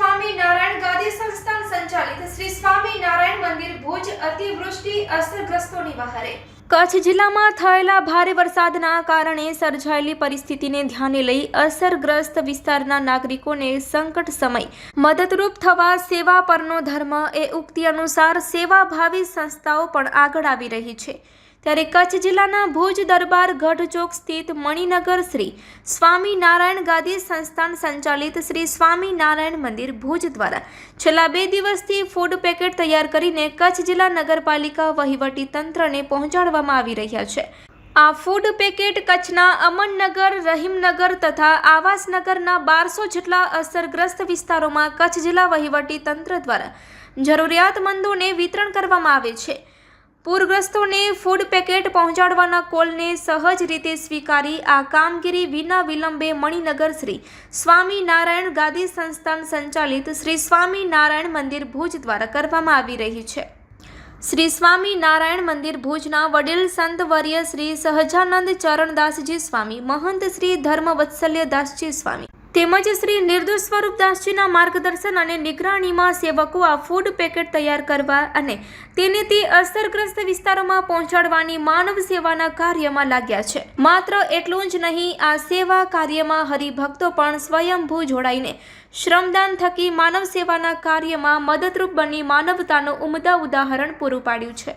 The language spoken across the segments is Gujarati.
સ્વામી નારાયણ ગાદી સંસ્થાન સંચાલિત શ્રી સ્વામી નારાયણ મંદિર ભુજ અતિવૃષ્ટિ અસરગ્રસ્તોની વહારે કચ્છ જિલ્લામાં થયેલા ભારે વરસાદના કારણે સર્જાયેલી પરિસ્થિતિને ધ્યાને લઈ અસરગ્રસ્ત વિસ્તારના નાગરિકોને સંકટ સમય. મદદરૂપ થવા સેવા પરનો ધર્મ એ ઉક્તિ અનુસાર સેવાભાવી સંસ્થાઓ પણ આગળ આવી રહી છે. ત્યારે કચ્છ જિલ્લાના ભુજ દરબાર ગઢ ચોક સ્થિત મણિનગર શ્રી સ્વામિનારાયણ ગાદી સંસ્થાન સંચાલિત શ્રી સ્વામિનારાયણ મંદિર ભુજ દ્વારા છેલ્લા બે દિવસથી ફૂડ પેકેટ તૈયાર કરીને કચ્છ જિલ્લા નગરપાલિકા વહીવટી તંત્રને પહોંચાડવામાં આવી રહ્યા છે. આ ફૂડ પેકેટ કચ્છના અમનનગર, રહીમનગર તથા આવાસનગરના બારસો જેટલા અસરગ્રસ્ત વિસ્તારોમાં કચ્છ જિલ્લા વહીવટી તંત્ર દ્વારા જરૂરિયાતમંદોને વિતરણ કરવામાં આવે છે. પૂરગ્રસ્તોને ફૂડ પેકેટ પહોંચાડવાના કોલને સહજ રીતે સ્વીકારી આ કામગીરી વિના વિલંબે મણિનગર શ્રી સ્વામિનારાયણ ગાદી સંસ્થાન સંચાલિત શ્રી સ્વામિનારાયણ મંદિર ભુજ દ્વારા કરવામાં આવી રહી છે. શ્રી સ્વામિનારાયણ મંદિર ભુજના વડીલ સંત વર્ય શ્રી સહજાનંદ ચરણદાસજી સ્વામી, મહંત શ્રી ધર્મવત્સલ્યદાસજી સ્વામી તેમજ શ્રી નિર્દોષ સ્વરૂપદાસજીના માર્ગદર્શન અને નિગરાણીમાં સેવકો આ ફૂડ પેકેટ તૈયાર કરવા અને તેને તે અસરગ્રસ્ત વિસ્તારોમાં પહોંચાડવાની માનવ સેવાના કાર્યમાં લાગ્યા છે. માત્ર એટલું જ નહીં, આ સેવા કાર્યમાં હરિભક્તો પણ સ્વયંભૂ જોડાઈને શ્રમદાન થકી માનવ સેવાના કાર્યમાં મદદરૂપ બની માનવતાનું ઉમદા ઉદાહરણ પૂરું પાડ્યું છે.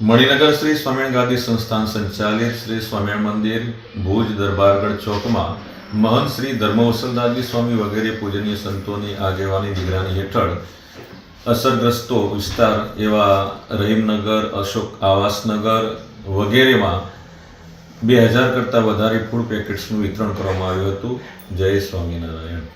મણિનગર શ્રી સ્વામિનારાયણ ગાદી સંસ્થાન સંચાલિત શ્રી સ્વામિનારાયણ મંદિર, ભુજ દરબારગઢ ચોકમાં મહંત શ્રી ધર્મવસલદાસજી સ્વામી વગેરે પૂજનીય સંતોની આગેવાની નિગરાની હેઠળ અસરગ્રસ્તો વિસ્તાર એવા રહીમનગર, અશોક આવાસનગર વગેરેમાં બે હજાર કરતાં વધારે ફૂડ પેકેટ્સનું વિતરણ કરવામાં આવ્યું હતું. જય સ્વામિનારાયણ.